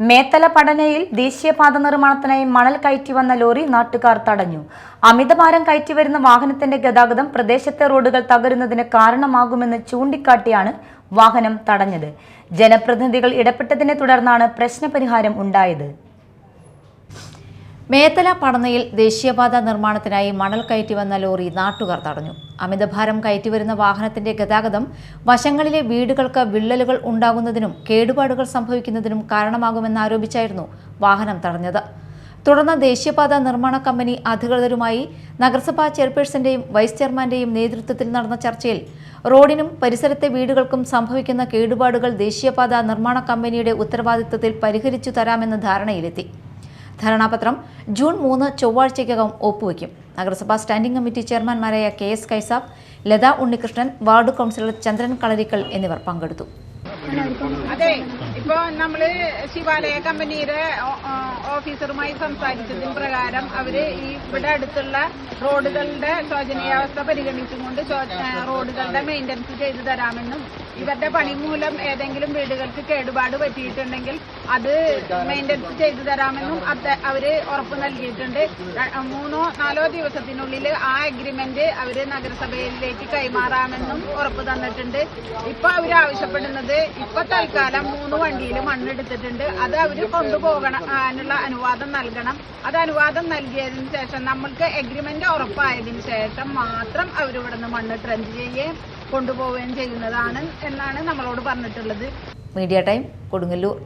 മേത്തല പടനയിൽ ദേശീയപാത നിർമ്മാണത്തിനായി മണൽ കയറ്റി വന്ന ലോറി നാട്ടുകാർ തടഞ്ഞു. അമിതഭാരം കയറ്റി വരുന്ന വാഹനത്തിന്റെ ഗതാഗതം പ്രദേശത്തെ റോഡുകൾ തകരുന്നതിന് കാരണമാകുമെന്ന് ചൂണ്ടിക്കാട്ടിയാണ് വാഹനം തടഞ്ഞത്. ജനപ്രതിനിധികൾ ഇടപെട്ടതിനെ തുടർന്നാണ് പ്രശ്നപരിഹാരം ഉണ്ടായത്. മേത്തല പടന്നയിൽ ദേശീയപാത നിർമ്മാണത്തിനായി മണൽ കയറ്റി വന്ന ലോറി നാട്ടുകാർ തടഞ്ഞു. അമിതഭാരം കയറ്റിവരുന്ന വാഹനത്തിന്റെ ഗതാഗതം വശങ്ങളിലെ വീടുകൾക്ക് വിള്ളലുകൾ ഉണ്ടാകുന്നതിനും കേടുപാടുകൾ സംഭവിക്കുന്നതിനും കാരണമാകുമെന്നാരോപിച്ചായിരുന്നു വാഹനം തടഞ്ഞത്. തുടർന്ന് ദേശീയപാത നിർമ്മാണ കമ്പനി അധികൃതരുമായി നഗരസഭാ ചെയർപേഴ്സന്റെയും വൈസ് ചെയർമാന്റെയും നേതൃത്വത്തിൽ നടന്ന ചർച്ചയിൽ റോഡിനും പരിസരത്തെ വീടുകൾക്കും സംഭവിക്കുന്ന കേടുപാടുകൾ ദേശീയപാത നിർമ്മാണ കമ്പനിയുടെ ഉത്തരവാദിത്തത്തിൽ പരിഹരിച്ചു തരാമെന്ന ധാരണയിലെത്തി. ധാരണാപത്രം ജൂൺ മൂന്ന് ചൊവ്വാഴ്ചയ്ക്കകം ഒപ്പുവയ്ക്കും നഗരസഭാ standing committee ചെയർമാൻമാരായ K S Kaisab Latha Unnikrishnan ward councillor Chandran Kalarikkal എന്നിവർ പങ്കെടുത്തു. അതെ ഇപ്പൊ നമ്മൾ ശിവാലയ കമ്പനിയുടെ ഓഫീസറുമായി സംസാരിച്ചതിന് പ്രകാരം അവർ ഈ ഇവിടെ അടുത്തുള്ള റോഡുകളുടെ ശോചനീയാവസ്ഥ പരിഗണിച്ചുകൊണ്ട് റോഡുകളുടെ മെയിന്റനൻസ് ചെയ്തു തരാമെന്നും ഇവരുടെ പണി മൂലം ഏതെങ്കിലും വീടുകൾക്ക് കേടുപാട് പറ്റിയിട്ടുണ്ടെങ്കിൽ അത് മെയിന്റനൻസ് ചെയ്തു തരാമെന്നും അവർ ഉറപ്പ് നൽകിയിട്ടുണ്ട്. മൂന്നോ നാലോ ദിവസത്തിനുള്ളിൽ ആ അഗ്രിമെന്റ് അവർ നഗരസഭയിലേക്ക് കൈമാറാമെന്നും ഉറപ്പ് തന്നിട്ടുണ്ട്. ഇപ്പൊ അവർ ആവശ്യപ്പെടുന്നത് ഇപ്പൊ തൽക്കാലം മൂന്ന് വണ്ടിയിൽ മണ്ണെടുത്തിട്ടുണ്ട്. അത് അവർ കൊണ്ടുപോകണം അതിനുള്ള അനുവാദം നൽകണം. അത് അനുവാദം നൽകിയതിന് ശേഷം നമ്മൾക്ക് എഗ്രിമെന്റ് ഉറപ്പായതിനു ശേഷം മാത്രം അവരിവിടെ നിന്ന് മണ്ണ് ട്രെൻഡ് ചെയ്യുകയും കൊണ്ടുപോവുകയും ചെയ്യുന്നതാണ് എന്നാണ് നമ്മളോട് പറഞ്ഞിട്ടുള്ളത്. Media time Kodungallur.